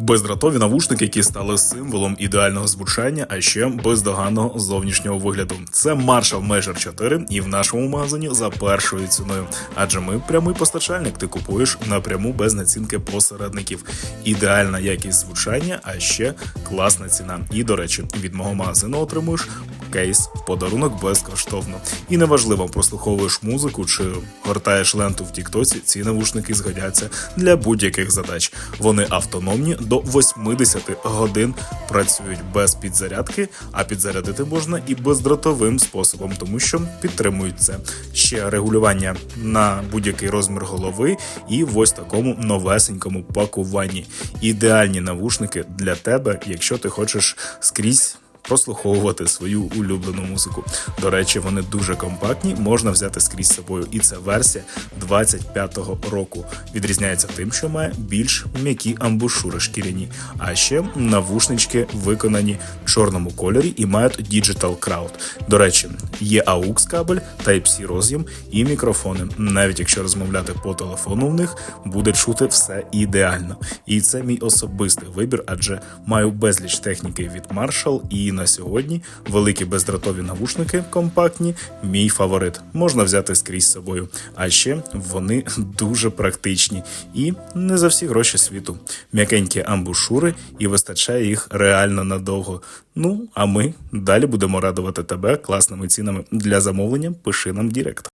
Бездротові навушники, які стали символом ідеального звучання, а ще бездоганного зовнішнього вигляду. Це Marshall Measure 4 і в нашому магазині за першою ціною. Адже ми прямий постачальник, ти купуєш напряму без націнки посередників. Ідеальна якість звучання, а ще класна ціна. І до речі, від мого магазину отримуєш кейс в подарунок безкоштовно. І неважливо, прослуховуєш музику чи гортаєш ленту в Тіктоці, ці навушники згодяться для будь-яких задач. Вони автономні до 80 годин працюють без підзарядки, а підзарядити можна і бездротовим способом, тому що підтримують це. Ще регулювання на будь-який розмір голови і в ось такому новесенькому пакуванні. Ідеальні навушники для тебе, якщо ти хочеш скрізь прослуховувати свою улюблену музику. До речі, вони дуже компактні, можна взяти скрізь собою. І це версія 25-го року. Відрізняється тим, що має більш м'які амбушури шкіряні, а ще навушнички виконані в чорному кольорі і мають Digital Crowd. До речі, є AUX кабель, Type-C роз'єм і мікрофони. Навіть якщо розмовляти по телефону в них, буде чути все ідеально. І це мій особистий вибір, адже маю безліч техніки від Marshall і на сьогодні великі бездротові навушники компактні. Мій фаворит можна взяти скрізь з собою. А ще вони дуже практичні і не за всі гроші світу. М'якенькі амбушури і вистачає їх реально надовго. Ну а ми далі будемо радувати тебе класними цінами для замовлення. Пиши нам в Дірект.